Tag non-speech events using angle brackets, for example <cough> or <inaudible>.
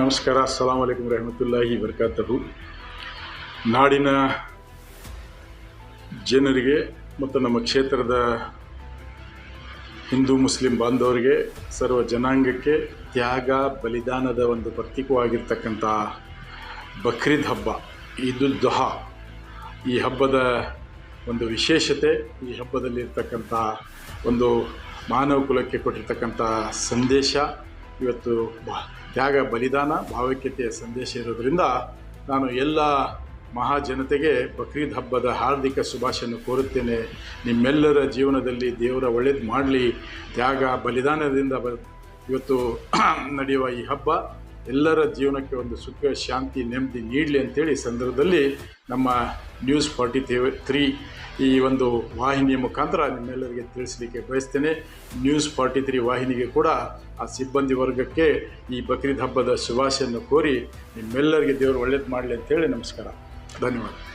ನಮಸ್ಕಾರ ಅಸ್ಸಲಾಂ ವಲೈಕುಮ್ ರಹಮತುಲ್ಲಾಹಿ ಬರ್ಕಾತಹು. ನಾಡಿನ ಜನರಿಗೆ ಮತ್ತು ನಮ್ಮ ಕ್ಷೇತ್ರದ ಹಿಂದೂ ಮುಸ್ಲಿಂ ಬಾಂಧವರಿಗೆ, ಸರ್ವ ಜನಾಂಗಕ್ಕೆ ತ್ಯಾಗ, ಬಲಿದಾನದ ಒಂದು ಪ್ರತೀಕವಾಗಿರ್ತಕ್ಕಂಥ ಬಕ್ರೀದ್ ಹಬ್ಬ, ಈದುಲ್ ದುಹಾ. ಈ ಹಬ್ಬದ ಒಂದು ವಿಶೇಷತೆ, ಈ ಹಬ್ಬದಲ್ಲಿರ್ತಕ್ಕಂಥ ಒಂದು ಮಾನವ ಕುಲಕ್ಕೆ ಕೊಟ್ಟಿರ್ತಕ್ಕಂಥ ಸಂದೇಶ ಇವತ್ತು ತ್ಯಾಗ ಬಲಿದಾನ, ಭಾವೈಕ್ಯತೆಯ ಸಂದೇಶ ಇರೋದರಿಂದ ನಾನು ಎಲ್ಲ ಮಹಾಜನತೆಗೆ ಬಕ್ರೀದ್ ಹಬ್ಬದ ಹಾರ್ದಿಕ ಶುಭಾಶಯನ್ನು ಕೋರುತ್ತೇನೆ. ನಿಮ್ಮೆಲ್ಲರ ಜೀವನದಲ್ಲಿ ದೇವರ ಒಳ್ಳೇದು ಮಾಡಲಿ. ತ್ಯಾಗ ಬಲಿದಾನದಿಂದ ಇವತ್ತು <clears throat> ನಡೆಯುವ ಈ ಹಬ್ಬ ಎಲ್ಲರ ಜೀವನಕ್ಕೆ ಒಂದು ಸುಖ, ಶಾಂತಿ, ನೆಮ್ಮದಿ ನೀಡಲಿ ಅಂತೇಳಿ ಸಂದರ್ಭದಲ್ಲಿ ನಮ್ಮ ನ್ಯೂಸ್ ಫಾರ್ಟಿ ತ್ರೀ ಈ ಒಂದು ವಾಹಿನಿಯ ಮುಖಾಂತರ ನಿಮ್ಮೆಲ್ಲರಿಗೆ ತಿಳಿಸಲಿಕ್ಕೆ ಬಯಸ್ತೇನೆ. ನ್ಯೂಸ್ ಫಾರ್ಟಿ ತ್ರೀ ವಾಹಿನಿಗೆ ಕೂಡ ಆ ಸಿಬ್ಬಂದಿ ವರ್ಗಕ್ಕೆ ಈ ಬಕ್ರೀದ್ ಹಬ್ಬದ ಶುಭಾಶಯನ್ನು ಕೋರಿ ನಿಮ್ಮೆಲ್ಲರಿಗೆ ದೇವರು ಒಳ್ಳೇದು ಮಾಡಲಿ ಅಂತೇಳಿ ನಮಸ್ಕಾರ. ಧನ್ಯವಾದ.